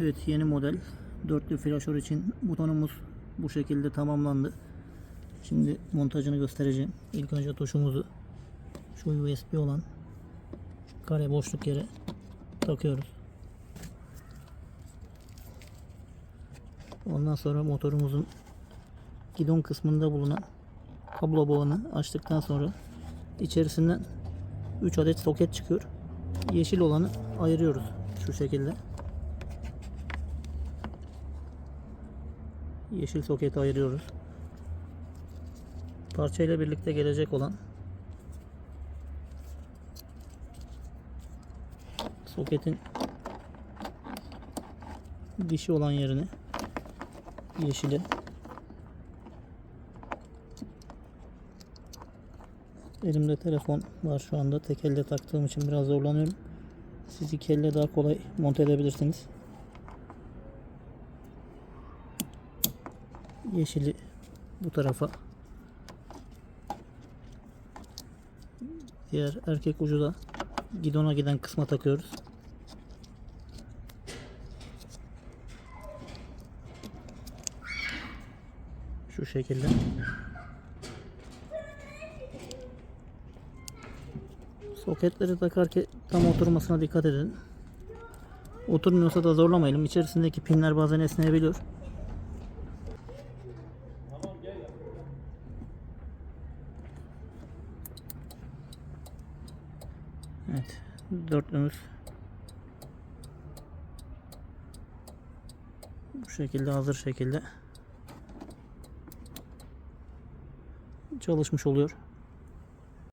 Evet yeni model dörtlü flaşör için butonumuz bu şekilde tamamlandı. Şimdi montajını göstereceğim. İlk önce tuşumuzu şu USB olan kare boşluk yere takıyoruz. Ondan sonra motorumuzun gidon kısmında bulunan kablo bağını açtıktan sonra içerisinden 3 adet soket çıkıyor. Yeşil olanı ayırıyoruz şu şekilde. Yeşil soketi ayırıyoruz. Parçayla birlikte gelecek olan soketin dişi olan yerini yeşile Elimde telefon var şu anda. Tek elde taktığım için biraz zorlanıyorum. Siz iki elle daha kolay monte edebilirsiniz. Yeşili bu tarafa. Diğer erkek ucu da gidona giden kısma takıyoruz. Şu şekilde. Soketleri takarken tam oturmasına dikkat edin. Oturmuyorsa da zorlamayalım. İçerisindeki pinler bazen esneyebiliyor. Evet. Dörtlümüz bu şekilde hazır şekilde çalışmış oluyor.